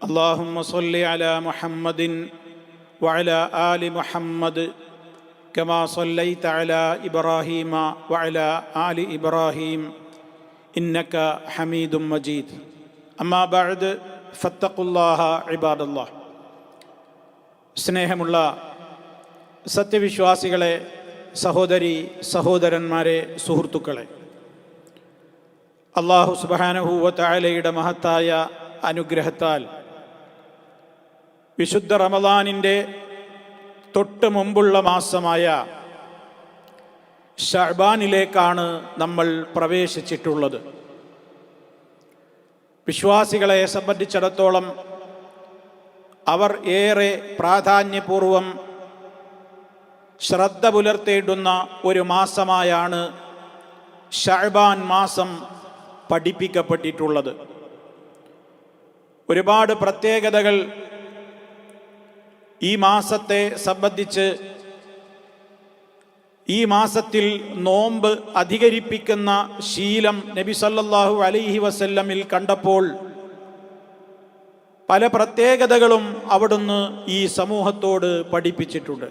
اللهم صل على محمد وعلى آل محمد كما صليت على إبراهيم وعلى آل إبراهيم إنك حميد مجيد أما بعد فاتقوا الله عباد الله സ്നേഹമുള്ള സത്യവിശ്വാസികളെ സഹോദരി സഹോദരന്മാരെ സുഹൃത്തുക്കളെ അള്ളാഹു സുബാനഹൂവത്തായാലയുടെ മഹത്തായ അനുഗ്രഹത്താൽ വിശുദ്ധ റമദാനിന്റെ തൊട്ട് മുമ്പുള്ള മാസമായ ഷഹബാനിലേക്കാണ് നമ്മൾ പ്രവേശിച്ചിട്ടുള്ളത്. വിശ്വാസികളെ സംബന്ധിച്ചിടത്തോളം അവർ ഏറെ പ്രാധാന്യപൂർവം ശ്രദ്ധ പുലർത്തേണ്ടുന്ന ഒരു മാസമായാണ് ഷഹബാൻ മാസം പഠിപ്പിക്കപ്പെട്ടിട്ടുള്ളത്. ഒരുപാട് പ്രത്യേകതകൾ ഈ മാസത്തെ സംബന്ധിച്ച് ഈ മാസത്തിൽ നോമ്പ് അധികരിപ്പിക്കുന്ന ശീലം നബി സല്ലല്ലാഹു അലൈഹി വസല്ലമിൽ കണ്ടപ്പോൾ പല പ്രത്യേകതകളും അവിടുന്ന് ഈ സമൂഹത്തോട് പഠിപ്പിച്ചിട്ടുണ്ട്.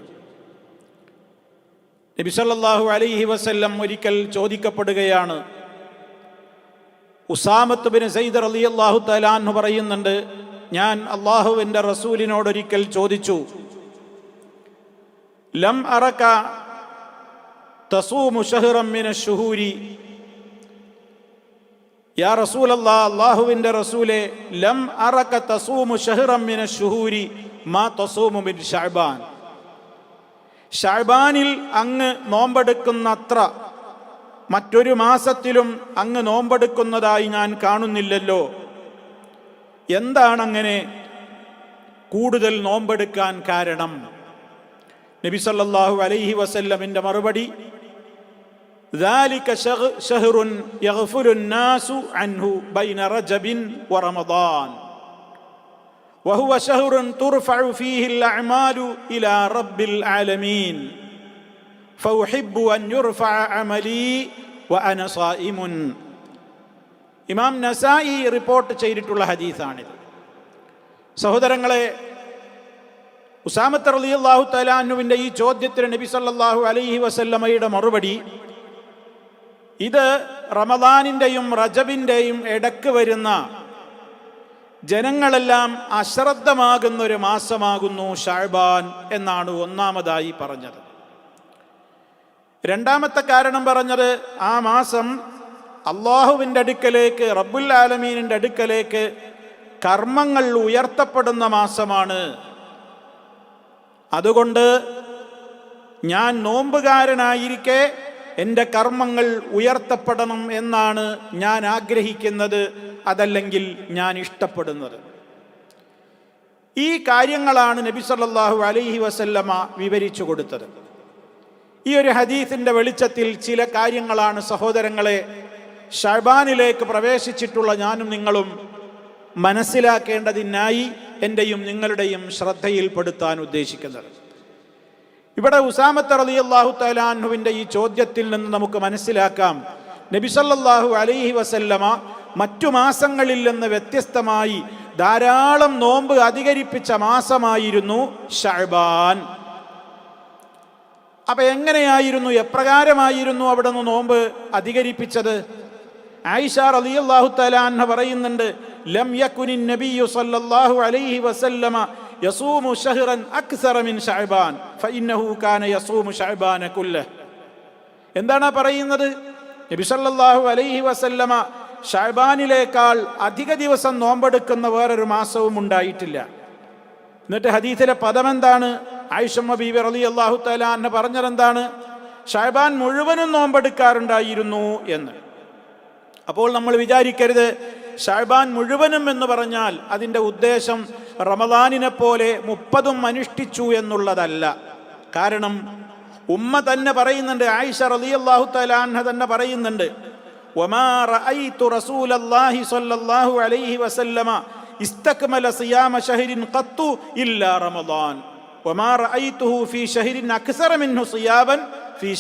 നബി സല്ലല്ലാഹു അലൈഹി വസല്ലം ഒരിക്കൽ ചോദിക്കപ്പെടുകയാണ് ഉസാമത്ത് ബിൻ സൈദർ അലി അള്ളാഹു തലാൻ പറയുന്നുണ്ട് ഞാൻ അള്ളാഹുവിന്റെ റസൂലിനോടൊരിക്കൽ ചോദിച്ചു ലം അറക്ക തസൂമു ഷഹ്റം മിന ഷുഹൂരി? യാ റസൂൽ അല്ലാ അള്ളാഹുവിന്റെ റസൂലെ ലം അറക്ക തസൂമു ഷഹ്റം മിന ഷുഹൂരി മാ തസൂമു മിൻ ഷാബാൻ ഷാബാനിൽ അങ്ങ് നോമ്പെടുക്കുന്നത്ര മറ്റൊരു മാസത്തിലും അങ്ങ് നോമ്പെടുക്കുന്നതായി ഞാൻ കാണുന്നില്ലല്ലോ. എന്താണങ്ങനെ കൂടുതൽ നോമ്പെടുക്കാൻ കാരണം നബി സല്ലല്ലാഹു അലൈഹി വസല്ലമിൻ്റെ മറുപടി ذلك شهر يغفل الناس عنه بين رجب ورمضان وهو شهر ترفع فيه الأعمال إلى رب العالمين فأحب أن يرفع عملي وأنا صائم ഇമാം നസായി റിപ്പോർട്ട് ചെയ്തിട്ടുള്ള ഹദീസാണിത്. സഹോദരങ്ങളെ ഉസാമത്ത് റളിയല്ലാഹു തലാനുവിന്റെ ഈ ചോദ്യത്തിന് നബി സല്ലാഹു അലൈഹി വസല്ലമ്മയുടെ മറുപടി ഇത് റമദാനിന്റെയും റജബിന്റെയും ഇടയ്ക്ക് വരുന്ന ജനങ്ങളെല്ലാം അശ്രദ്ധമാകുന്ന ഒരു മാസമാകുന്നു ഷാഴ്ബാൻ എന്നാണ് ഒന്നാമതായി പറഞ്ഞത്. രണ്ടാമത്തെ കാരണം പറഞ്ഞത് ആ മാസം അള്ളാഹുവിന്റെ അടുക്കലേക്ക് റബ്ബുൽ ആലമീനിന്റെ അടുക്കലേക്ക് കർമ്മങ്ങൾ ഉയർത്തപ്പെടുന്ന മാസമാണ്. അതുകൊണ്ട് ഞാൻ നോമ്പുകാരനായിരിക്കെ എന്റെ കർമ്മങ്ങൾ ഉയർത്തപ്പെടണം എന്നാണ് ഞാൻ ആഗ്രഹിക്കുന്നത് അതല്ലെങ്കിൽ ഞാൻ ഇഷ്ടപ്പെടുന്നത്. ഈ കാര്യങ്ങളാണ് നബി സല്ലല്ലാഹു അലൈഹി വസല്ലമ വിവരിച്ചു കൊടുത്തത്. ഈ ഒരു ഹദീസിന്റെ വെളിച്ചത്തിൽ ചില കാര്യങ്ങളാണ് സഹോദരങ്ങളെ ഷഹബാനിലേക്ക് പ്രവേശിച്ചിട്ടുള്ള ഞാനും നിങ്ങളും മനസ്സിലാക്കേണ്ടതിനായി എന്റെയും നിങ്ങളുടെയും ശ്രദ്ധയിൽപ്പെടുത്താൻ ഉദ്ദേശിക്കുന്നത്. ഇവിടെ ഉസാമത്ത് അലി അള്ളാഹു തലാൻഹുവിന്റെ ഈ ചോദ്യത്തിൽ നിന്ന് നമുക്ക് മനസ്സിലാക്കാം. നബിസല്ലാഹു അലൈഹി വസല്ലമ മറ്റു മാസങ്ങളിൽ നിന്ന് വ്യത്യസ്തമായി ധാരാളം നോമ്പ് അധികരിപ്പിച്ച മാസമായിരുന്നു ഷഹബാൻ അപ്പൊ എങ്ങനെയായിരുന്നു? എപ്രകാരമായിരുന്നു അവിടെ നിന്ന് നോമ്പ് അധികരിപ്പിച്ചത്? ആയിഷ റളിയല്ലാഹു തആല പറയുന്നുണ്ട് ലം യകുനി നബിയു സല്ലല്ലാഹു അലൈഹി വസല്ലമ യസൂമു ഷഹ്റൻ അക്സറ മിൻ ശഅബാൻ ഫഇന്നഹു കാന യസൂമു ശഅബാന കുല്ലഹ്. എന്താണ് പറയുന്നത്? നബി സല്ലല്ലാഹു അലൈഹി വസല്ലമ ഷഅബാനിലേക്കാൾ അധിക ദിവസം നോമ്പെടുക്കുന്ന വേറൊരു മാസവും ഉണ്ടായിട്ടില്ല. എന്നിട്ട് ഹദീസിലെ പദം എന്താണ് ആയിഷമ്മ ബീബി റലി അള്ളാഹു തലാന്ന് പറഞ്ഞതെന്താണ്? ഷാബാൻ മുഴുവനും നോമ്പെടുക്കാറുണ്ടായിരുന്നു എന്ന്. അപ്പോൾ നമ്മൾ വിചാരിക്കരുത്. ഷാബാൻ മുഴുവനും എന്ന് പറഞ്ഞാൽ അതിന്റെ ഉദ്ദേശം റമദാനിനെ പോലെ മുപ്പതും അനുഷ്ഠിച്ചു എന്നുള്ളതല്ല. കാരണം ഉമ്മ തന്നെ പറയുന്നുണ്ട് ആയിഷ റളിയല്ലാഹു തലാൻഹ തന്നെ പറയുന്നുണ്ട് വമാ റഅയ്തു റസൂലല്ലാഹി സ്വല്ലല്ലാഹു അലൈഹി വസല്ലമ ഇസ്തക്മല സിയാമ ഷഹരിൻ ഖത്തു ഇല്ലാ വമാ ഫീ ഷഹരിൻ മിൻഹു സിയാബൻ ഫീ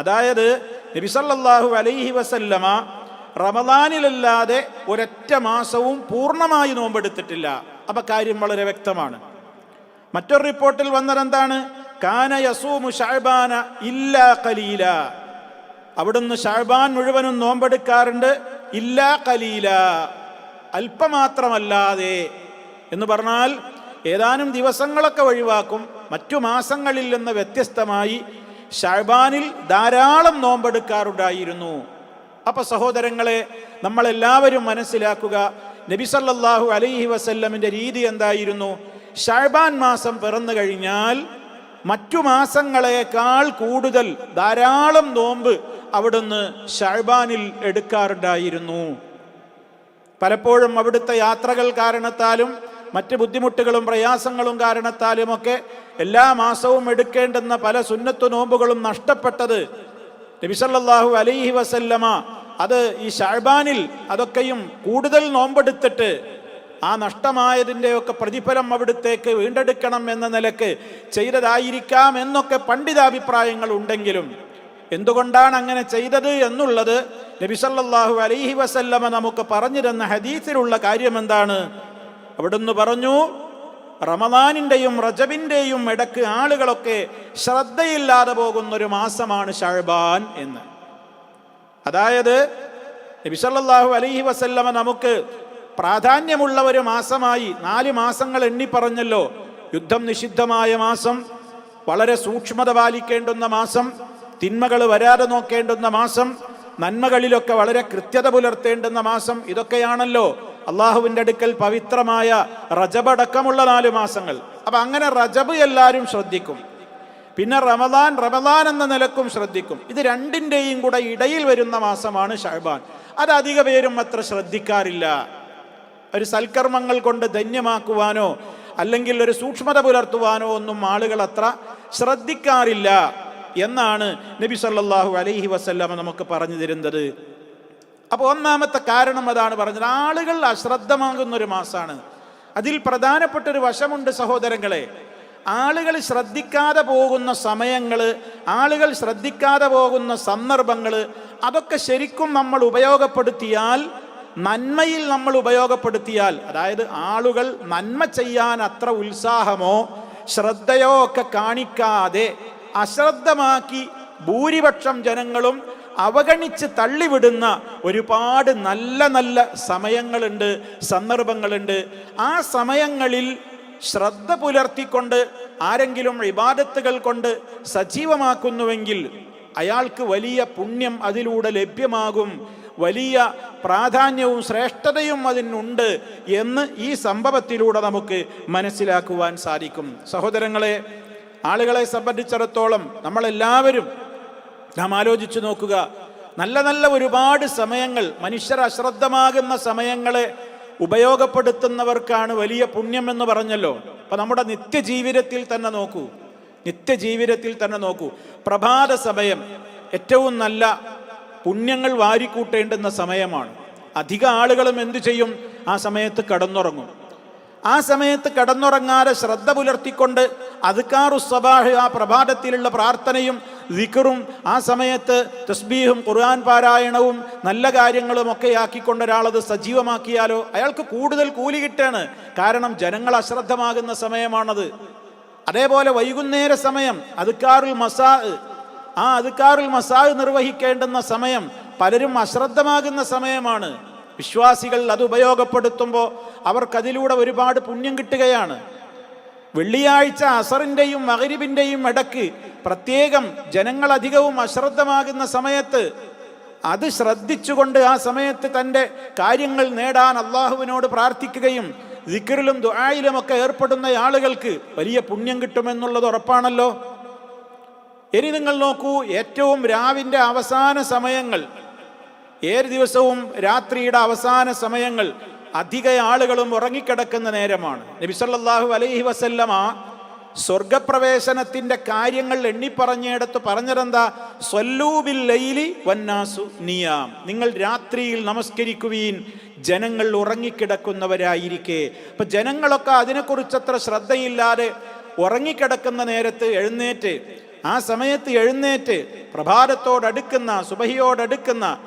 അതായത് നബി സല്ലല്ലാഹു അലൈഹി വസല്ലമ റമദാനിലല്ലാതെ ഒരൊറ്റ മാസവും പൂർണമായി നോമ്പെടുത്തിട്ടില്ല. അപ്പൊ കാര്യം വളരെ വ്യക്തമാണ്. മറ്റൊരു റിപ്പോർട്ടിൽ വന്നതെന്താണ്? കാന യസൂമു ഷാബാന ഇല്ലാ കലീല അവിടുന്ന് ഷാബാൻ മുഴുവനും നോമ്പെടുക്കാറുണ്ട്. ഇല്ലാ കലീല അല്പമാത്രമല്ലാതെ എന്ന് പറഞ്ഞാൽ ഏതാനും ദിവസങ്ങളൊക്കെ ഒഴിവാക്കും. മറ്റു മാസങ്ങളിൽ നിന്ന് വ്യത്യസ്തമായി ഷാബാനിൽ ധാരാളം നോമ്പെടുക്കാറുണ്ടായിരുന്നു. അപ്പൊ സഹോദരങ്ങളെ നമ്മളെല്ലാവരും മനസ്സിലാക്കുക നബി സല്ലല്ലാഹു അലൈഹി വസല്ലമിന്റെ രീതി എന്തായിരുന്നു? ഷാബാൻ മാസം പിറന്നു കഴിഞ്ഞാൽ മറ്റു മാസങ്ങളെക്കാൾ കൂടുതൽ ധാരാളം നോമ്പ് അവിടുന്ന് ഷാബാനിൽ എടുക്കാറുണ്ടായിരുന്നു. പലപ്പോഴും അവിടുത്തെ യാത്രകൾ കാരണത്താലും മറ്റ് ബുദ്ധിമുട്ടുകളും പ്രയാസങ്ങളും കാരണത്താലുമൊക്കെ എല്ലാ മാസവും എടുക്കേണ്ടുന്ന പല സുന്നത്തു നോമ്പുകളും നഷ്ടപ്പെട്ടത് നബിസല്ലാഹു അലൈഹി വസല്ലമ. അത് ഈ ഷാബാനിൽ അതൊക്കെയും കൂടുതൽ നോമ്പെടുത്തിട്ട് ആ നഷ്ടമായതിന്റെയൊക്കെ പ്രതിഫലം അവിടുത്തേക്ക് വീണ്ടെടുക്കണം എന്ന നിലയ്ക്ക് ചെയ്തതായിരിക്കാം എന്നൊക്കെ പണ്ഡിതാഭിപ്രായങ്ങൾ ഉണ്ടെങ്കിലും എന്തുകൊണ്ടാണ് അങ്ങനെ ചെയ്തത് എന്നുള്ളത് നബിസല്ലാഹു അലൈഹി വസല്ലമ നമുക്ക് പറഞ്ഞു തന്ന ഹദീസിലുള്ള കാര്യം എന്താണ് അവിടുന്ന് പറഞ്ഞു റമദാനിന്റെയും റജബിന്റെയും ഇടയ്ക്ക് ആളുകളൊക്കെ ശ്രദ്ധയില്ലാതെ പോകുന്ന ഒരു മാസമാണ് ഷാഴ്ബാൻ എന്ന്. അതായത് നബിസല്ലാഹു അലഹി വസല്ലമ നമുക്ക് പ്രാധാന്യമുള്ള ഒരു മാസമായി നാല് മാസങ്ങൾ എണ്ണി പറഞ്ഞല്ലോ. യുദ്ധം നിഷിദ്ധമായ മാസം വളരെ സൂക്ഷ്മത പാലിക്കേണ്ടുന്ന മാസം തിന്മകൾ വരാതെ നോക്കേണ്ടുന്ന മാസം നന്മകളിലൊക്കെ വളരെ കൃത്യത പുലർത്തേണ്ടുന്ന മാസം ഇതൊക്കെയാണല്ലോ. അള്ളാഹുവിന്റെ അടുക്കൽ പവിത്രമായ റജബടക്കമുള്ള നാല് മാസങ്ങൾ. അപ്പൊ അങ്ങനെ റജബ് എല്ലാവരും ശ്രദ്ധിക്കും. പിന്നെ റമദാൻ റമദാൻ എന്ന നിലക്കും ശ്രദ്ധിക്കും. ഇത് രണ്ടിന്റെയും കൂടെ ഇടയിൽ വരുന്ന മാസമാണ് ഷഹബാൻ. അത് അധിക പേരും അത്ര ശ്രദ്ധിക്കാറില്ല. ഒരു സൽക്കർമ്മങ്ങൾ കൊണ്ട് ധന്യമാക്കുവാനോ അല്ലെങ്കിൽ ഒരു സൂക്ഷ്മത പുലർത്തുവാനോ ഒന്നും ആളുകൾ അത്ര ശ്രദ്ധിക്കാറില്ല എന്നാണ് നബി സല്ലാഹു അലൈഹി വസല്ലമ നമുക്ക് പറഞ്ഞു തരുന്നത്. അപ്പോൾ ഒന്നാമത്തെ കാരണം അതാണ് പറഞ്ഞത്. ആളുകൾ അശ്രദ്ധമാകുന്ന ഒരു മാസമാണ് അതിൽ പ്രധാനപ്പെട്ട ഒരു വശമുണ്ട് സഹോദരങ്ങളെ. ആളുകൾ ശ്രദ്ധിക്കാതെ പോകുന്ന സമയങ്ങൾ ആളുകൾ ശ്രദ്ധിക്കാതെ പോകുന്ന സന്ദർഭങ്ങൾ അതൊക്കെ ശരിക്കും നമ്മൾ ഉപയോഗപ്പെടുത്തിയാൽ നന്മയിൽ നമ്മൾ ഉപയോഗപ്പെടുത്തിയാൽ അതായത് ആളുകൾ നന്മ ചെയ്യാൻ അത്ര ഉത്സാഹമോ ശ്രദ്ധയോ ഒക്കെ കാണിക്കാതെ അശ്രദ്ധമാക്കി ഭൂരിപക്ഷം ജനങ്ങളും അവഗണിച്ച് തള്ളിവിടുന്ന ഒരുപാട് നല്ല നല്ല സമയങ്ങളുണ്ട് സന്ദർഭങ്ങളുണ്ട്. ആ സമയങ്ങളിൽ ശ്രദ്ധ പുലർത്തിക്കൊണ്ട് ആരെങ്കിലും ഇബാദത്തുകൾ കൊണ്ട് സജീവമാക്കുന്നുവെങ്കിൽ അയാൾക്ക് വലിയ പുണ്യം അതിലൂടെ ലഭ്യമാകും. വലിയ പ്രാധാന്യവും ശ്രേഷ്ഠതയും അതിനുണ്ട് എന്ന് ഈ സംഭവത്തിലൂടെ നമുക്ക് മനസ്സിലാക്കുവാൻ സാധിക്കും. സഹോദരങ്ങളെ ആളുകളെ സംബന്ധിച്ചിടത്തോളം നമ്മളെല്ലാവരും നാം ആലോചിച്ചു നോക്കുക. നല്ല നല്ല ഒരുപാട് സമയങ്ങൾ മനുഷ്യർ അശ്രദ്ധമാകുന്ന സമയങ്ങളെ ഉപയോഗപ്പെടുത്തുന്നവർക്കാണ് വലിയ പുണ്യം എന്ന് പറഞ്ഞല്ലോ. അപ്പൊ നമ്മുടെ നിത്യജീവിതത്തിൽ തന്നെ നോക്കൂ. നിത്യജീവിതത്തിൽ തന്നെ നോക്കൂ. പ്രഭാത സമയം ഏറ്റവും നല്ല പുണ്യങ്ങൾ വാരിക്കൂട്ടേണ്ടുന്ന സമയമാണ്. അധിക ആളുകളും എന്തു ചെയ്യും? ആ സമയത്ത് കടന്നുറങ്ങും. ആ സമയത്ത് കടന്നുറങ്ങാതെ ശ്രദ്ധ പുലർത്തിക്കൊണ്ട് അതുക്കാറു സബാഹ് ആ പ്രഭാതത്തിലുള്ള പ്രാർത്ഥനയും ദിക്കറും ആ സമയത്ത് തസ്ബീഹും ഖുർആൻ പാരായണവും നല്ല കാര്യങ്ങളും ഒക്കെ ആക്കിക്കൊണ്ട് ഒരാളത് സജീവമാക്കിയാലോ? അയാൾക്ക് കൂടുതൽ കൂലി കിട്ടാണ്. കാരണം ജനങ്ങൾ അശ്രദ്ധമാകുന്ന സമയമാണത്. അതേപോലെ വൈകുന്നേര സമയം അതുക്കാറുൽ മസാ ആ അതുക്കാറുൽ മസാ നിർവഹിക്കേണ്ടുന്ന സമയം പലരും അശ്രദ്ധമാകുന്ന സമയമാണ്. വിശ്വാസികൾ അത് ഉപയോഗപ്പെടുത്തുമ്പോൾ അവർക്കതിലൂടെ ഒരുപാട് പുണ്യം കിട്ടുകയാണ്. വെള്ളിയാഴ്ച അസറിന്റെയും മകരിബിന്റെയും ഇടയ്ക്ക് പ്രത്യേകം ജനങ്ങൾ അധികവും അശ്രദ്ധമാകുന്ന സമയത്ത് അത് ശ്രദ്ധിച്ചുകൊണ്ട് ആ സമയത്ത് തന്റെ കാര്യങ്ങൾ നേടാൻ അള്ളാഹുവിനോട് പ്രാർത്ഥിക്കുകയും ദിക്കറിലും ദുആയിലും ഒക്കെ ഏർപ്പെടുന്ന ആളുകൾക്ക് വലിയ പുണ്യം കിട്ടുമെന്നുള്ളത് ഉറപ്പാണല്ലോ. ഇനി നിങ്ങൾ നോക്കൂ ഏറ്റവും രാവിന്റെ അവസാന സമയങ്ങൾ ഏത് ദിവസവും രാത്രിയുടെ അവസാന സമയങ്ങൾ അധിക ആളുകളും ഉറങ്ങിക്കിടക്കുന്ന നേരമാണ്. നബിസല്ലാഹു അലൈഹി വസല്ലമ സ്വർഗപ്രവേശനത്തിന്റെ കാര്യങ്ങൾ എണ്ണിപ്പറഞ്ഞിടത്ത് പറഞ്ഞതെന്താ? സ്വല്ലൂബിൽ ലൈലി വന്നാസു നിയാം. നിങ്ങൾ രാത്രിയിൽ നമസ്കരിക്കുവീൻ ജനങ്ങൾ ഉറങ്ങിക്കിടക്കുന്നവരായിരിക്കെ. അപ്പൊ ജനങ്ങളൊക്കെ അതിനെക്കുറിച്ചത്ര ശ്രദ്ധയില്ലാതെ ഉറങ്ങിക്കിടക്കുന്ന നേരത്ത് എഴുന്നേറ്റ് ആ സമയത്ത് എഴുന്നേറ്റ് പ്രഭാതത്തോടടുക്കുന്ന സുബഹിയോടടുക്കുന്ന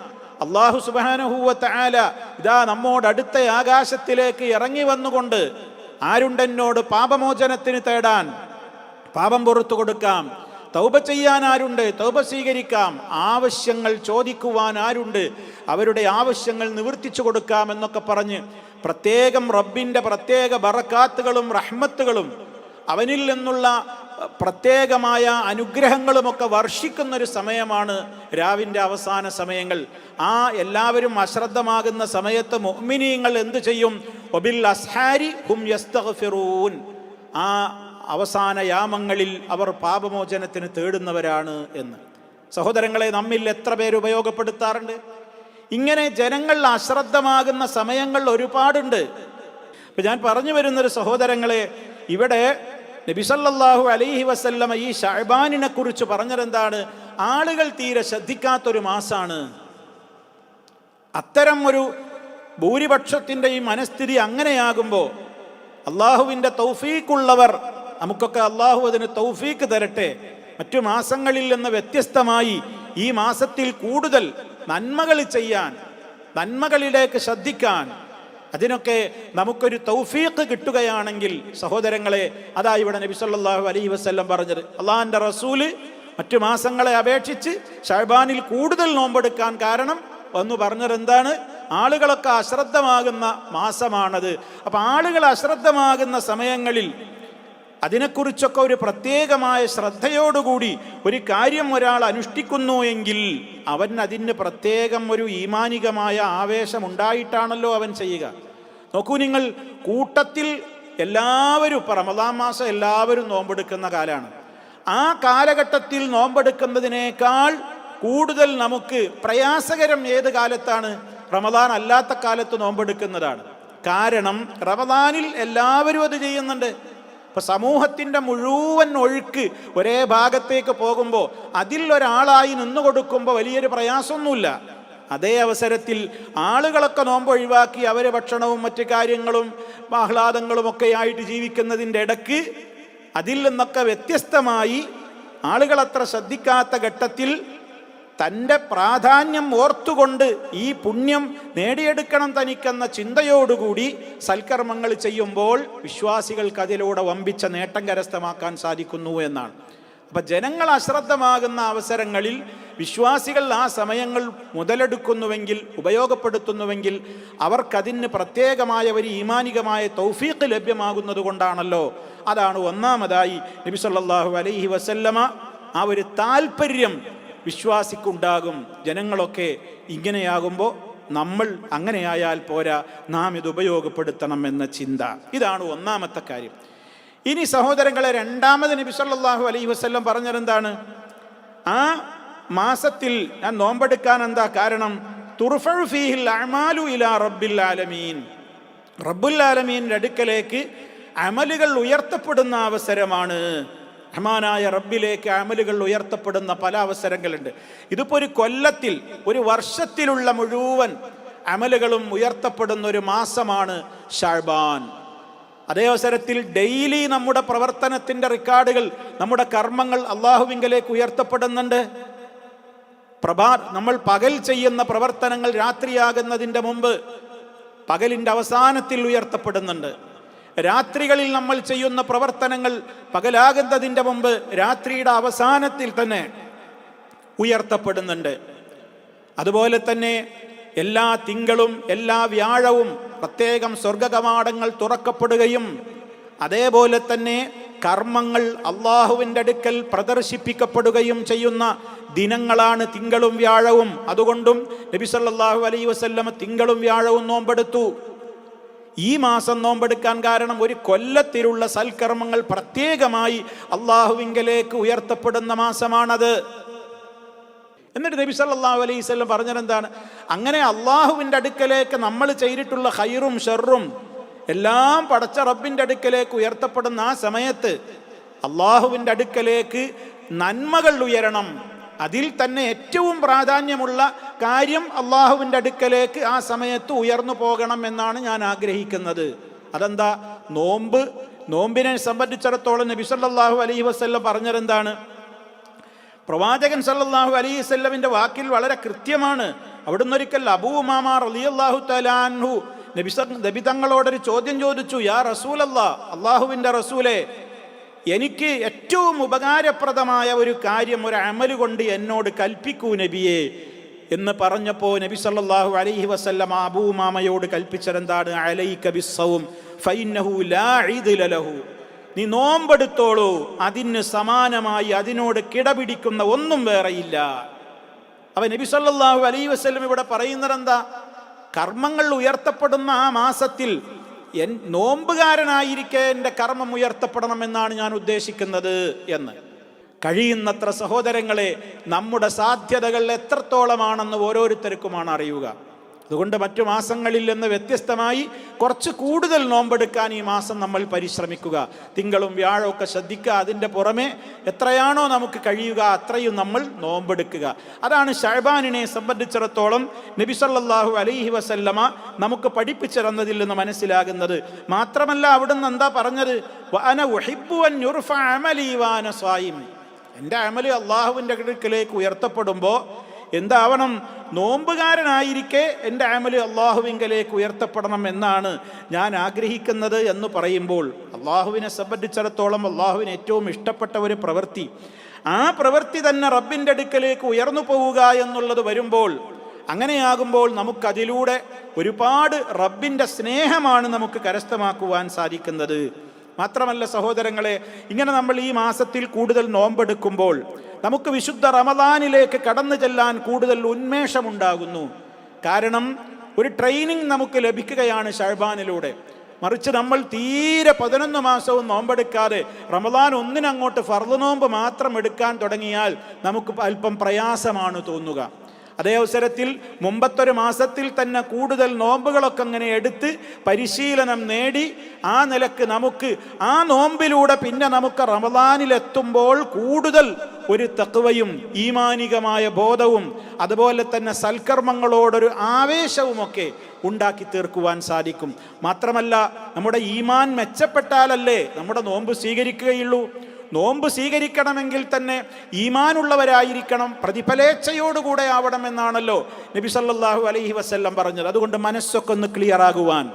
അള്ളാഹു സുബാനഹൂവത്ത് ആല ഇതാ നമ്മോട് അടുത്ത ആകാശത്തിലേക്ക് ഇറങ്ങി വന്നുകൊണ്ട് ആരുണ്ടെന്നോട് പാപമോചനത്തിന് തേടാൻ പാപം പുറത്തു കൊടുക്കാം. തൗബ ചെയ്യാൻ ആരുണ്ട്? തൗബ സ്വീകരിക്കാം. ആവശ്യങ്ങൾ ചോദിക്കുവാൻ ആരുണ്ട്? അവരുടെ ആവശ്യങ്ങൾ നിവർത്തിച്ചു കൊടുക്കാം എന്നൊക്കെ പറഞ്ഞ് പ്രത്യേകം റബ്ബിന്റെ പ്രത്യേക ബറക്കാത്തുകളും റഹ്മത്തുകളും അവനിൽ നിന്നുള്ള പ്രത്യേകമായ അനുഗ്രഹങ്ങളുമൊക്കെ വർഷിക്കുന്നൊരു സമയമാണ് രാവിന്റെ അവസാന സമയങ്ങൾ. ആ എല്ലാവരും അശ്രദ്ധമാകുന്ന സമയത്ത് മൊമിനിയങ്ങൾ എന്തു ചെയ്യും? ഒബിൽ അസ്ഹാരി ഹും യസ്തഫിറൂൻ ആ അവസാന യാമങ്ങളിൽ അവർ പാപമോചനത്തിന് തേടുന്നവരാണ് എന്ന്. സഹോദരങ്ങളെ നമ്മിൽ എത്ര പേര് ഉപയോഗപ്പെടുത്താറുണ്ട്? ഇങ്ങനെ ജനങ്ങൾ അശ്രദ്ധമാകുന്ന സമയങ്ങൾ ഒരുപാടുണ്ട്. ഇപ്പം ഞാൻ പറഞ്ഞു വരുന്നൊരു സഹോദരങ്ങളെ ഇവിടെ നബിസല്ലാഹു അലൈഹി വസല്ലമ ഈ ഷഹബാനിനെ കുറിച്ച് പറഞ്ഞതെന്താണ്? ആളുകൾ തീരെ ശ്രദ്ധിക്കാത്തൊരു മാസാണ്. അത്തരം ഒരു ഭൂരിപക്ഷത്തിന്റെ ഈ മനസ്ഥിതി അങ്ങനെയാകുമ്പോൾ അള്ളാഹുവിന്റെ തൗഫീക്കുള്ളവർ നമുക്കൊക്കെ അള്ളാഹു അതിന് തൗഫീക്ക് തരട്ടെ. മറ്റു മാസങ്ങളിൽ നിന്ന് വ്യത്യസ്തമായി ഈ മാസത്തിൽ കൂടുതൽ നന്മകൾ ചെയ്യാൻ നന്മകളിലേക്ക് ശ്രദ്ധിക്കാൻ അതിനൊക്കെ നമുക്കൊരു തൗഫീഖ് കിട്ടുകയാണെങ്കിൽ സഹോദരങ്ങളെ അതാ ഇവിടെ നബി സല്ലല്ലാഹു അലൈഹി വസല്ലം പറഞ്ഞത് അള്ളാഹിന്റെ റസൂൽ മറ്റു മാസങ്ങളെ അപേക്ഷിച്ച് ഷഹബാനിൽ കൂടുതൽ നോമ്പെടുക്കാൻ കാരണം ഒന്ന് പറഞ്ഞത് എന്താണ്? ആളുകളൊക്കെ അശ്രദ്ധമാകുന്ന മാസമാണത്. അപ്പം ആളുകൾ അശ്രദ്ധമാകുന്ന സമയങ്ങളിൽ അതിനെക്കുറിച്ചൊക്കെ ഒരു പ്രത്യേകമായ ശ്രദ്ധയോടുകൂടി ഒരു കാര്യം ഒരാൾ അനുഷ്ഠിക്കുന്നു എങ്കിൽ അവൻ അതിന് പ്രത്യേകം ഒരു ഈമാനികമായ ആവേശം ഉണ്ടായിട്ടാണല്ലോ അവൻ ചെയ്യുക. നോക്കൂ നിങ്ങൾ കൂട്ടത്തിൽ എല്ലാവരും ഇപ്പം റമദാൻ മാസം എല്ലാവരും നോമ്പെടുക്കുന്ന കാലമാണ് ആ കാലഘട്ടത്തിൽ നോമ്പെടുക്കുന്നതിനേക്കാൾ കൂടുതൽ നമുക്ക് പ്രയാസകരം ഏത് കാലത്താണ്? റമദാൻ അല്ലാത്ത കാലത്ത് നോമ്പെടുക്കുന്നതാണ്. കാരണം റമദാനിൽ എല്ലാവരും അത് ചെയ്യുന്നുണ്ട്. ഇപ്പൊ സമൂഹത്തിന്റെ മുഴുവൻ ഒഴുക്ക് ഒരേ ഭാഗത്തേക്ക് പോകുമ്പോൾ അതിൽ ഒരാളായി നിന്നു കൊടുക്കുമ്പോൾ വലിയൊരു പ്രയാസമൊന്നുമില്ല. അതേ അവസരത്തിൽ ആളുകളൊക്കെ നോമ്പ് ഒഴിവാക്കി അവരെ ഭക്ഷണവും മറ്റു കാര്യങ്ങളും ആഹ്ലാദങ്ങളും ഒക്കെ ആയിട്ട് ജീവിക്കുന്നതിന്റെ ഇടയ്ക്ക് അതിൽ നിന്നൊക്കെ വ്യത്യസ്തമായി ആളുകളത്ര ശ്രദ്ധിക്കാത്ത ഘട്ടത്തിൽ തന്റെ പ്രാധാന്യം ഓർത്തുകൊണ്ട് ഈ പുണ്യം നേടിയെടുക്കണം തനിക്കെന്ന ചിന്തയോടുകൂടി സൽക്കർമ്മങ്ങൾ ചെയ്യുമ്പോൾ വിശ്വാസികൾക്ക് അതിലൂടെ വമ്പിച്ച നേട്ടം കരസ്ഥമാക്കാൻ സാധിക്കുന്നു എന്നാണ്. അപ്പം ജനങ്ങൾ അശ്രദ്ധമാകുന്ന അവസരങ്ങളിൽ വിശ്വാസികൾ ആ സമയങ്ങൾ മുതലെടുക്കുന്നുവെങ്കിൽ ഉപയോഗപ്പെടുത്തുന്നുവെങ്കിൽ അവർക്കതിന് പ്രത്യേകമായ ഒരു ഈമാനികമായ തൗഫീഖ് ലഭ്യമാകുന്നത് കൊണ്ടാണല്ലോ. അതാണ് ഒന്നാമതായി നബി അലൈഹി വസല്ലമ ആ ഒരു താല്പര്യം വിശ്വാസിക്കുണ്ടാകും ജനങ്ങളൊക്കെ ഇങ്ങനെയാകുമ്പോൾ നമ്മൾ അങ്ങനെയായാൽ പോരാ നാം ഇത് ഉപയോഗപ്പെടുത്തണം എന്ന ചിന്ത. ഇതാണ് ഒന്നാമത്തെ കാര്യം. ഇനി സഹോദരങ്ങളെ രണ്ടാമത് നബി സല്ലാഹു അലൈഹി വസല്ലം പറഞ്ഞതെന്താണ്? ആ മാസത്തിൽ ഞാൻ നോമ്പെടുക്കാൻ എന്താ കാരണം? റബ്ബിൽ റബ്ബുൽ ആലമീന്റെ അടുക്കലേക്ക് അമലുകൾ ഉയർത്തപ്പെടുന്ന അവസരമാണ്. റഹ്മാനായ റബ്ബിലേക്ക് അമലുകൾ ഉയർത്തപ്പെടുന്ന പല അവസരങ്ങളുണ്ട്. ഇതിപ്പോൾ ഒരു കൊല്ലത്തിൽ ഒരു വർഷത്തിലുള്ള മുഴുവൻ അമലുകളും ഉയർത്തപ്പെടുന്ന ഒരു മാസമാണ് ഷാഴ്ബാൻ അതേ അവസരത്തിൽ ഡെയിലി നമ്മുടെ പ്രവർത്തനത്തിന്റെ റെക്കോർഡുകൾ നമ്മുടെ കർമ്മങ്ങൾ അള്ളാഹുവിങ്കലേക്ക് ഉയർത്തപ്പെടുന്നുണ്ട്. പ്രഭാ നമ്മൾ പകൽ ചെയ്യുന്ന പ്രവർത്തനങ്ങൾ രാത്രിയാകുന്നതിന്റെ മുമ്പ് പകലിന്റെ അവസാനത്തിൽ ഉയർത്തപ്പെടുന്നുണ്ട്. രാത്രികളിൽ നമ്മൾ ചെയ്യുന്ന പ്രവർത്തനങ്ങൾ പകലാകുന്നതിന്റെ മുമ്പ് രാത്രിയുടെ അവസാനത്തിൽ തന്നെ ഉയർത്തപ്പെടുന്നുണ്ട്. അതുപോലെ തന്നെ എല്ലാ തിങ്കളും എല്ലാ വ്യാഴവും പ്രത്യേകം സ്വർഗകവാടങ്ങൾ തുറക്കപ്പെടുകയും അതേപോലെ തന്നെ കർമ്മങ്ങൾ അള്ളാഹുവിന്റെ അടുക്കൽ പ്രദർശിപ്പിക്കപ്പെടുകയും ചെയ്യുന്ന ദിനങ്ങളാണ് തിങ്കളും വ്യാഴവും. അതുകൊണ്ടും നബി സല്ലല്ലാഹു അലൈഹി വസല്ലമ തിങ്കളും വ്യാഴവും നോമ്പെടുത്തു. ഈ മാസം നോമ്പെടുക്കാൻ കാരണം ഒരു കൊല്ലത്തിലുള്ള സൽക്കർമ്മങ്ങൾ പ്രത്യേകമായി അള്ളാഹുവിങ്കലേക്ക് ഉയർത്തപ്പെടുന്ന മാസമാണത്. എന്നിട്ട് നബി സല്ലല്ലാഹു അലൈഹി വസല്ലം പറഞ്ഞതെന്താണ്? അങ്ങനെ അള്ളാഹുവിന്റെ അടുക്കലേക്ക് നമ്മൾ ചെയ്തിട്ടുള്ള ഹൈറും ഷെറും എല്ലാം പടച്ച റബ്ബിന്റെ അടുക്കലേക്ക് ഉയർത്തപ്പെടുന്ന ആ സമയത്ത് അള്ളാഹുവിന്റെ അടുക്കലേക്ക് നന്മകൾ ഉയരണം. അതിൽ തന്നെ ഏറ്റവും പ്രാധാന്യമുള്ള കാര്യം അള്ളാഹുവിന്റെ അടുക്കലേക്ക് ആ സമയത്ത് ഉയർന്നു പോകണം എന്നാണ് ഞാൻ ആഗ്രഹിക്കുന്നത്. അതെന്താ? നോമ്പ് നോമ്പിനെ സംബന്ധിച്ചിടത്തോളം നബി സല്ലാഹു അലൈഹി വസ്ല്ലം പറഞ്ഞതെന്താണ് പ്രവാചകൻ സല്ലാഹു അലൈഹി വസല്ലമിന്റെ വാക്കിൽ വളരെ കൃത്യമാണ്. അവിടുന്ന് ഒരിക്കൽ മാമ റളിയല്ലാഹു തലാൻഹു നബി നബി തങ്ങളോടൊരു ചോദ്യം ചോദിച്ചു യാ റസൂലല്ലാ അള്ളാഹുവിന്റെ റസൂലെ എനിക്ക് ഏറ്റവും ഉപകാരപ്രദമായ ഒരു കാര്യം ഒരു അമൽ കൊണ്ട് എന്നോട് കൽപ്പിക്കൂ നബിയെ എന്ന് പറഞ്ഞപ്പോൾ നബി സല്ലാഹു അലൈഹി വസല്ലം അബൂമാമയോട് കൽപ്പിച്ചതെന്താണ്? അലൈക ബിസ്സൗം ഫൈന്നഹു ലാ ലഹു നീ നോമ്പെടുത്തോളൂ അതിന് സമാനമായി അതിനോട് കിടപിടിക്കുന്ന ഒന്നും വേറെയില്ല. അവ നബി സല്ലാഹു അലൈഹി വസല്ലം ഇവിടെ പറയുന്നത് എന്താ കർമ്മങ്ങൾ ഉയർത്തപ്പെടുന്ന ആ മാസത്തിൽ എൻ നോമ്പുകാരനായിരിക്കെ എന്റെ കർമ്മം ഉയർത്തപ്പെടണമെന്നാണ് ഞാൻ ഉദ്ദേശിക്കുന്നത് എന്ന്. കഴിയുന്നത്ര സഹോദരങ്ങളെ നമ്മുടെ സാധ്യതകൾ എത്രത്തോളമാണെന്ന് ഓരോരുത്തർക്കുമാണ് അറിയുക. അതുകൊണ്ട് മറ്റു മാസങ്ങളിൽ നിന്ന് വ്യത്യസ്തമായി കുറച്ച് കൂടുതൽ നോമ്പെടുക്കാൻ ഈ മാസം നമ്മൾ പരിശ്രമിക്കുക. തിങ്കളും വ്യാഴവും ഒക്കെ ശ്രദ്ധിക്കുക. അതിന്റെ പുറമെ എത്രയാണോ നമുക്ക് കഴിയുക അത്രയും നമ്മൾ നോമ്പെടുക്കുക. അതാണ് ഷഹബാനിനെ സംബന്ധിച്ചിടത്തോളം നബിസല്ലാഹു അലൈഹി വസല്ലമ നമുക്ക് പഠിപ്പിച്ചു തന്നതിൽ നിന്ന് മനസ്സിലാകുന്നത്. മാത്രമല്ല അവിടുന്ന് എന്താ പറഞ്ഞത്? എന്റെ അമൽ അള്ളാഹുവിന്റെ അടുക്കലേക്ക് ഉയർത്തപ്പെടുമ്പോൾ എന്താവണം? നോമ്പുകാരനായിരിക്കെ എന്റെ അമൽ അള്ളാഹുവിങ്കലേക്ക് ഉയർത്തപ്പെടണം എന്നാണ് ഞാൻ ആഗ്രഹിക്കുന്നത് എന്ന് പറയുമ്പോൾ അള്ളാഹുവിനെ സംബന്ധിച്ചിടത്തോളം അള്ളാഹുവിന് ഏറ്റവും ഇഷ്ടപ്പെട്ട ഒരു പ്രവൃത്തി. ആ പ്രവൃത്തി തന്നെ റബ്ബിന്റെ അടുക്കലേക്ക് ഉയർന്നു പോവുക എന്നുള്ളത് വരുമ്പോൾ അങ്ങനെയാകുമ്പോൾ നമുക്കതിലൂടെ ഒരുപാട് റബ്ബിന്റെ സ്നേഹമാണ് നമുക്ക് കരസ്ഥമാക്കുവാൻ സാധിക്കുന്നത്. മാത്രമല്ല സഹോദരങ്ങളെ ഇങ്ങനെ നമ്മൾ ഈ മാസത്തിൽ കൂടുതൽ നോമ്പെടുക്കുമ്പോൾ നമുക്ക് വിശുദ്ധ റമദാനിലേക്ക് കടന്നു ചെല്ലാൻ കൂടുതൽ ഉന്മേഷമുണ്ടാകുന്നു. കാരണം ഒരു ട്രെയിനിങ് നമുക്ക് ലഭിക്കുകയാണ് ഷഹബാനിലൂടെ മറിച്ച് നമ്മൾ തീരെ പതിനൊന്ന് മാസവും നോമ്പെടുക്കാതെ റമദാൻ ഒന്നിനങ്ങോട്ട് ഫർദ് നോമ്പ് മാത്രം എടുക്കാൻ തുടങ്ങിയാൽ നമുക്ക് അല്പം പ്രയാസമാണ് തോന്നുക. അതേ അവസരത്തിൽ മുമ്പത്തൊരു മാസത്തിൽ തന്നെ കൂടുതൽ നോമ്പുകളൊക്കെ അങ്ങനെ എടുത്ത് പരിശീലനം നേടി ആ നിലയ്ക്ക് നമുക്ക് ആ നോമ്പിലൂടെ പിന്നെ നമുക്ക് റമദാനിലെത്തുമ്പോൾ കൂടുതൽ ഒരു തത്വയും ഈമാനികമായ ബോധവും അതുപോലെ തന്നെ സൽക്കർമ്മങ്ങളോടൊരു ആവേശവുമൊക്കെ ഉണ്ടാക്കി തീർക്കുവാൻ സാധിക്കും. മാത്രമല്ല നമ്മുടെ ഈമാൻ മെച്ചപ്പെട്ടാലല്ലേ നമ്മുടെ നോമ്പ് സ്വീകരിക്കുകയുള്ളൂ. നോമ്പ് സ്വീകരിക്കണമെങ്കിൽ തന്നെ ഈമാനുള്ളവരായിരിക്കണം പ്രതിഫലേച്ഛയോടുകൂടെ ആവണമെന്നാണല്ലോ നബി സല്ലാഹു അലൈഹി വസ്ല്ലാം പറഞ്ഞത്. അതുകൊണ്ട് മനസ്സൊക്കെ ഒന്ന് ക്ലിയർ ആകുവാൻ.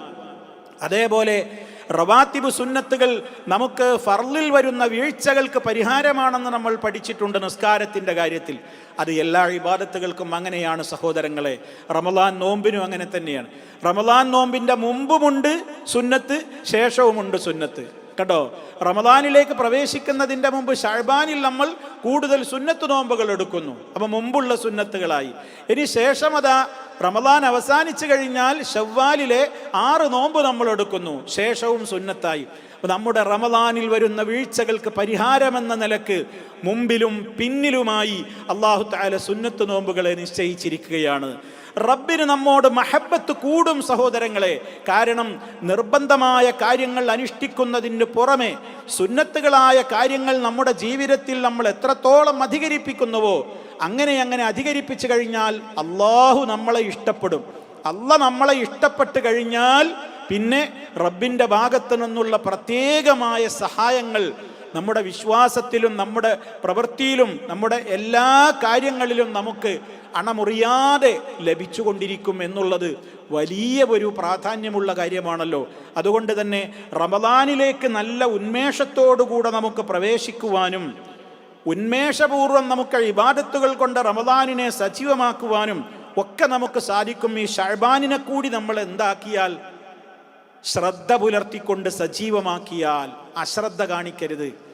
അതേപോലെ റവാത്തിബ് സുന്നത്തുകൾ നമുക്ക് ഫർലിൽ വരുന്ന വീഴ്ചകൾക്ക് പരിഹാരമാണെന്ന് നമ്മൾ പഠിച്ചിട്ടുണ്ട് നിസ്കാരത്തിന്റെ കാര്യത്തിൽ. അത് എല്ലാ ഇബാദത്തുകൾക്കും അങ്ങനെയാണ് സഹോദരങ്ങളെ. റമലാൻ നോമ്പിനും അങ്ങനെ തന്നെയാണ്. റമലാൻ നോമ്പിന്റെ മുമ്പുമുണ്ട് സുന്നത്ത് ശേഷവുമുണ്ട് സുന്നത്ത്. കേട്ടോ. റമദാനിലേക്ക് പ്രവേശിക്കുന്നതിന്റെ മുമ്പ് ഷാഴ്ബാനിൽ നമ്മൾ കൂടുതൽ സുന്നത്ത് നോമ്പുകൾ എടുക്കുന്നു. അപ്പം മുമ്പുള്ള സുന്നത്തുകളായി. ഇനി ശേഷം അതാ റമദാൻ അവസാനിച്ചു കഴിഞ്ഞാൽ ഷവ്വാലിലെ ആറ് നോമ്പ് നമ്മൾ എടുക്കുന്നു. ശേഷവും സുന്നത്തായി. അപ്പോൾ നമ്മുടെ റമദാനിൽ വരുന്ന വീഴ്ചകൾക്ക് പരിഹാരമെന്ന നിലയ്ക്ക് മുമ്പിലും പിന്നിലുമായി അള്ളാഹു താല സുന്നത്ത് നോമ്പുകളെ നിശ്ചയിച്ചിരിക്കുകയാണ്. റബ്ബിന് നമ്മോട് മഹബത്ത് കൂടും സഹോദരങ്ങളെ. കാരണം നിർബന്ധമായ കാര്യങ്ങൾ അനുഷ്ഠിക്കുന്നതിന് പുറമെ സുന്നത്തുകളായ കാര്യങ്ങൾ നമ്മുടെ ജീവിതത്തിൽ നമ്മൾ എത്രത്തോളം അധികരിപ്പിക്കുന്നുവോ അങ്ങനെ അങ്ങനെ അധികരിപ്പിച്ചു കഴിഞ്ഞാൽ അള്ളാഹു നമ്മളെ ഇഷ്ടപ്പെടും. അല്ല നമ്മളെ ഇഷ്ടപ്പെട്ട് കഴിഞ്ഞാൽ പിന്നെ റബ്ബിന്റെ ഭാഗത്തു നിന്നുള്ള പ്രത്യേകമായ സഹായങ്ങൾ നമ്മുടെ വിശ്വാസത്തിലും നമ്മുടെ പ്രവൃത്തിയിലും നമ്മുടെ എല്ലാ കാര്യങ്ങളിലും നമുക്ക് അണമുറിയാതെ ലഭിച്ചുകൊണ്ടിരിക്കും എന്നുള്ളത് വലിയ ഒരു പ്രാധാന്യമുള്ള കാര്യമാണല്ലോ. അതുകൊണ്ട് തന്നെ റമദാനിലേക്ക് നല്ല ഉന്മേഷത്തോടുകൂടെ നമുക്ക് പ്രവേശിക്കുവാനും ഉന്മേഷപൂർവം നമുക്ക് ഇബാദത്തുകൾ കൊണ്ട് റമദാനിനെ സജീവമാക്കുവാനും ഒക്കെ നമുക്ക് സാധിക്കും. ഈ ഷാബാനിനെ കൂടി നമ്മൾ എന്താക്കിയാൽ ശ്രദ്ധ പുലർത്തിക്കൊണ്ട് സജീവമാക്കിയാൽ അശ്രദ്ധ കാണിക്കരുത്.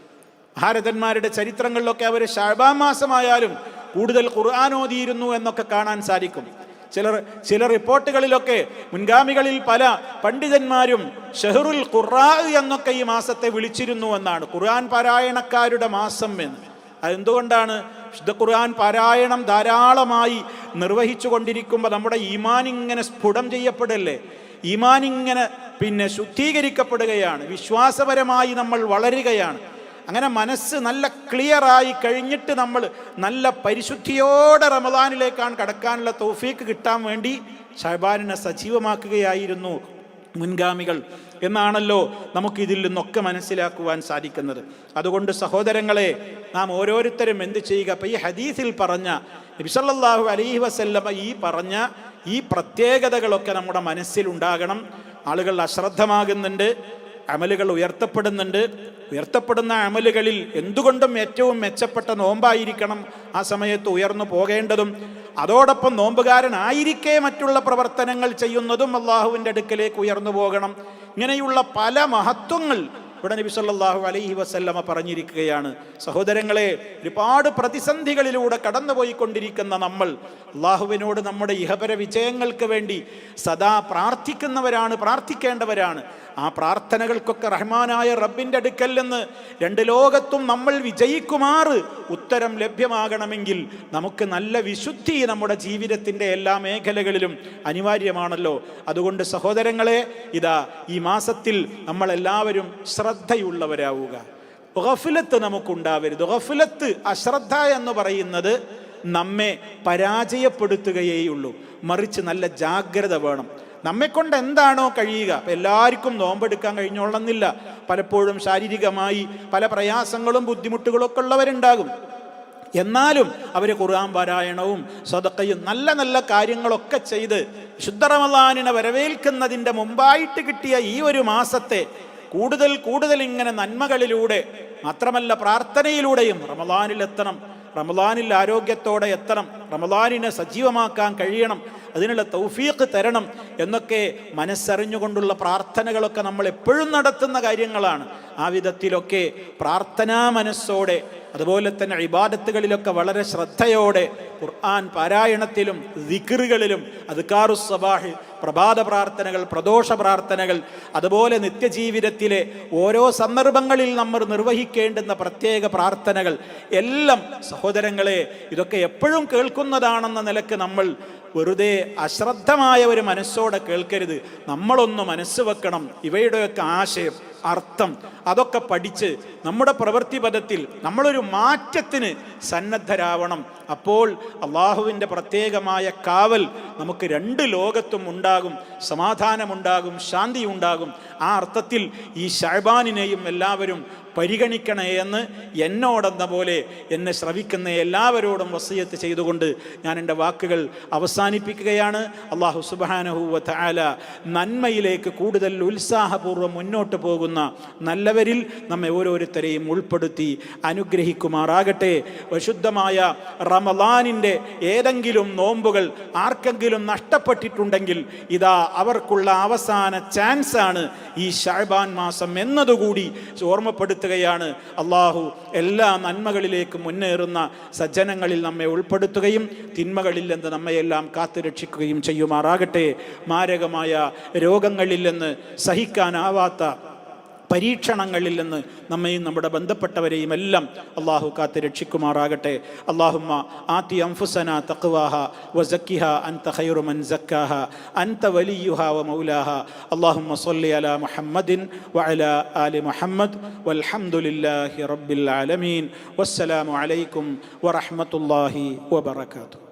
ഭാരതന്മാരുടെ ചരിത്രങ്ങളിലൊക്കെ അവർ ഷാബാൻ മാസമായാലും കൂടുതൽ ഖുർആൻ ഓതിയിരുന്നു എന്നൊക്കെ കാണാൻ സാധിക്കും. ചിലർ ചില റിപ്പോർട്ടുകളിലൊക്കെ മുൻഗാമികളിൽ പല പണ്ഡിതന്മാരും ഷെഹറുൽ ഖുറാ എന്നൊക്കെ ഈ മാസത്തെ വിളിച്ചിരുന്നു എന്നാണ്. ഖുർആൻ പാരായണക്കാരുടെ മാസം എന്ന്. അതെന്തുകൊണ്ടാണ്? വിശുദ്ധ ഖുർആൻ പാരായണം ധാരാളമായി നിർവഹിച്ചു കൊണ്ടിരിക്കുമ്പോൾ നമ്മുടെ ഈമാൻ ഇങ്ങനെ സ്ഫുടം ചെയ്യപ്പെടല്ലേ? ഈമാൻ ഇങ്ങനെ പിന്നെ ശുദ്ധീകരിക്കപ്പെടുകയാണ്. വിശ്വാസപരമായി നമ്മൾ വളരുകയാണ്. അങ്ങനെ മനസ്സ് നല്ല ക്ലിയറായി കഴിഞ്ഞിട്ട് നമ്മൾ നല്ല പരിശുദ്ധിയോടെ റമദാനിലേക്കാണ് കടക്കാനുള്ള തൗഫീക്ക് കിട്ടാൻ വേണ്ടി ഷഹബാനിനെ സജീവമാക്കുകയായിരുന്നു മുൻഗാമികൾ എന്നാണല്ലോ നമുക്ക് ഇതിൽ നിന്നൊക്കെ മനസ്സിലാക്കുവാൻ സാധിക്കുന്നത്. അതുകൊണ്ട് സഹോദരങ്ങളെ നാം ഓരോരുത്തരും എന്ത് ചെയ്യുക? അപ്പം ഈ ഹദീസിൽ പറഞ്ഞ നബിസല്ലാഹു അലൈഹി വസല്ലമ ഈ പറഞ്ഞ ഈ പ്രത്യേകതകളൊക്കെ നമ്മുടെ മനസ്സിലുണ്ടാകണം. ആളുകൾ അശ്രദ്ധമാകുന്നുണ്ട്. അമലുകൾ ഉയർത്തപ്പെടുന്നുണ്ട്. ഉയർത്തപ്പെടുന്ന അമലുകളിൽ എന്തുകൊണ്ടും ഏറ്റവും മെച്ചപ്പെട്ട നോമ്പായിരിക്കണം ആ സമയത്ത് ഉയർന്നു പോകേണ്ടതും. അതോടൊപ്പം നോമ്പുകാരനായിരിക്കെ മറ്റുള്ള പ്രവർത്തനങ്ങൾ ചെയ്യുന്നതും അള്ളാഹുവിന്റെ അടുക്കലേക്ക് ഉയർന്നു പോകണം. ഇങ്ങനെയുള്ള പല മഹത്വങ്ങൾ ഇവിടെ നബി സല്ലാഹു അലൈഹി വസല്ലമ പറഞ്ഞിരിക്കുകയാണ് സഹോദരങ്ങളെ ഒരുപാട് പ്രതിസന്ധികളിലൂടെ കടന്നുപോയിക്കൊണ്ടിരിക്കുന്ന നമ്മൾ അള്ളാഹുവിനോട് നമ്മുടെ ഇഹപര വിജയങ്ങൾക്ക് വേണ്ടി സദാ പ്രാർത്ഥിക്കുന്നവരാണ് പ്രാർത്ഥിക്കേണ്ടവരാണ്. ആ പ്രാർത്ഥനകൾക്കൊക്കെ റഹ്മാനായ റബ്ബിന്റെ അടുക്കൽ നിന്ന് രണ്ട് ലോകത്തും നമ്മൾ വിജയിക്കുമാറ് ഉത്തരം ലഭ്യമാകണമെങ്കിൽ നമുക്ക് നല്ല വിശുദ്ധി നമ്മുടെ ജീവിതത്തിന്റെ എല്ലാ മേഖലകളിലും അനിവാര്യമാണല്ലോ. അതുകൊണ്ട് സഹോദരങ്ങളെ ഇതാ ഈ മാസത്തിൽ നമ്മളെല്ലാവരും ശ്രദ്ധയുള്ളവരാവുക. ഗഫിലത്ത് നമുക്കുണ്ടാവരുത്. ഗഫിലത്ത് അശ്രദ്ധ എന്ന് പറയുന്നത് നമ്മെ പരാജയപ്പെടുത്തുകയേയുള്ളൂ. മറിച്ച് നല്ല ജാഗ്രത വേണം. നമ്മെക്കൊണ്ട് എന്താണോ കഴിയുക. അപ്പം എല്ലാവർക്കും നോമ്പെടുക്കാൻ കഴിഞ്ഞോളന്നില്ല. പലപ്പോഴും ശാരീരികമായി പല പ്രയാസങ്ങളും ബുദ്ധിമുട്ടുകളൊക്കെ ഉള്ളവരുണ്ടാകും എന്നാലും അവർ ഖുർആൻ പാരായണവും സ്വതക്കയും നല്ല നല്ല കാര്യങ്ങളൊക്കെ ചെയ്ത് ശുദ്ധ റമദാനിനെ വരവേൽക്കുന്നതിന്റെ മുമ്പായിട്ട് കിട്ടിയ ഈ ഒരു മാസത്തെ കൂടുതൽ കൂടുതൽ ഇങ്ങനെ നന്മകളിലൂടെ മാത്രമല്ല പ്രാർത്ഥനയിലൂടെയും റമദാനിൽ എത്തണം റമദാനിൽ ആരോഗ്യത്തോടെ എത്തണം. റമദാനിനെ സജീവമാക്കാൻ കഴിയണം. അതിനുള്ള തൗഫീഖ് തരണം എന്നൊക്കെ മനസ്സറിഞ്ഞുകൊണ്ടുള്ള പ്രാർത്ഥനകളൊക്കെ നമ്മൾ എപ്പോഴും നടത്തുന്ന കാര്യങ്ങളാണ്. ആ വിധത്തിലൊക്കെ പ്രാർത്ഥനാ മനസ്സോടെ അതുപോലെ തന്നെ ഇബാദത്തുകളിലൊക്കെ വളരെ ശ്രദ്ധയോടെ ഖുർആൻ പാരായണത്തിലും ദിക്റുകളിലും അദ്കാറു സബാഹ് പ്രഭാത പ്രാർത്ഥനകൾ പ്രദോഷ പ്രാർത്ഥനകൾ അതുപോലെ നിത്യജീവിതത്തിലെ ഓരോ സന്ദർഭങ്ങളിൽ നമ്മൾ നിർവഹിക്കേണ്ടുന്ന പ്രത്യേക പ്രാർത്ഥനകൾ എല്ലാം സഹോദരങ്ങളെ ഇതൊക്കെ എപ്പോഴും കേൾക്കുന്നതാണെന്ന നിലയ്ക്ക് നമ്മൾ വെറുതെ അശ്രദ്ധമായ ഒരു മനസ്സോടെ കേൾക്കരുത്. നമ്മളൊന്ന് മനസ്സ് വെക്കണം. ഇവയുടെയൊക്കെ ആശയം അർത്ഥം അതൊക്കെ പഠിച്ച് നമ്മുടെ പ്രവൃത്തി പദത്തിൽ നമ്മളൊരു മാറ്റത്തിന് സന്നദ്ധരാവണം. അപ്പോൾ അള്ളാഹുവിന്റെ പ്രത്യേകമായ കാവൽ നമുക്ക് രണ്ട് ലോകത്തും ഉണ്ടാകും. സമാധാനമുണ്ടാകും ശാന്തി ഉണ്ടാകും ആ അർത്ഥത്തിൽ ഈ ഷഹബാനിനെയും എല്ലാവരും പരിഗണിക്കണേ എന്ന് എന്നോടെന്ന പോലെ എന്നെ ശ്രവിക്കുന്ന എല്ലാവരോടും വസീയത്ത് ചെയ്തുകൊണ്ട് ഞാൻ എന്റെ വാക്കുകൾ അവസാനിപ്പിക്കുകയാണ്. അള്ളാഹു സുബാനഹുവ ആല നന്മയിലേക്ക് കൂടുതൽ ഉത്സാഹപൂർവം മുന്നോട്ട് പോകുന്ന നല്ലവരിൽ നമ്മെ ഓരോരുത്തരെയും ഉൾപ്പെടുത്തി അനുഗ്രഹിക്കുമാറാകട്ടെ. വിശുദ്ധമായ റമലാനിന്റെ ഏതെങ്കിലും നോമ്പുകൾ ആർക്കെങ്കിലും നഷ്ടപ്പെട്ടിട്ടുണ്ടെങ്കിൽ ഇതാ അവർക്കുള്ള അവസാന ചാൻസാണ് ഈ ഷാബാൻ മാസം എന്നതുകൂടി ഓർമ്മപ്പെടുത്തുകയാണ് അള്ളാഹു എല്ലാ നന്മകളിലേക്കും മുന്നേറുന്ന സജ്ജനങ്ങളിൽ നമ്മെ ഉൾപ്പെടുത്തുകയും തിന്മകളിൽ നിന്ന് നമ്മയെല്ലാം കാത്തുരക്ഷിക്കുകയും ചെയ്യുമാറാകട്ടെ. മാരകമായ രോഗങ്ങളിൽ നിന്ന് സഹിക്കാനാവാത്ത പരീക്ഷണങ്ങളിൽ നിന്ന് നമ്മയും നമ്മുടെ ബന്ധപ്പെട്ടവരെയും എല്ലാം അള്ളാഹു കാത്ത് രക്ഷിക്കുമാറാകട്ടെ. അള്ളാഹുമ്മ ആത്തി അംഫുസന തഖ്വാഹ വസക്കിഹ അൻത ഖൈറു മൻ സക്കാഹ അൻത വലിയുഹ വ മൗലാഹ. അള്ളാഹുമ്മ സ്വല്ലി അല മുഹമ്മദിൻ വഅലാ ആലി മുഹമ്മദ് വൽഹംദുലില്ലാഹി റബ്ബിൽ ആലമീൻ. വസ്സലാമു അലൈക്കും വറഹ്മത്തുള്ളാഹി വബറകാതുഹു.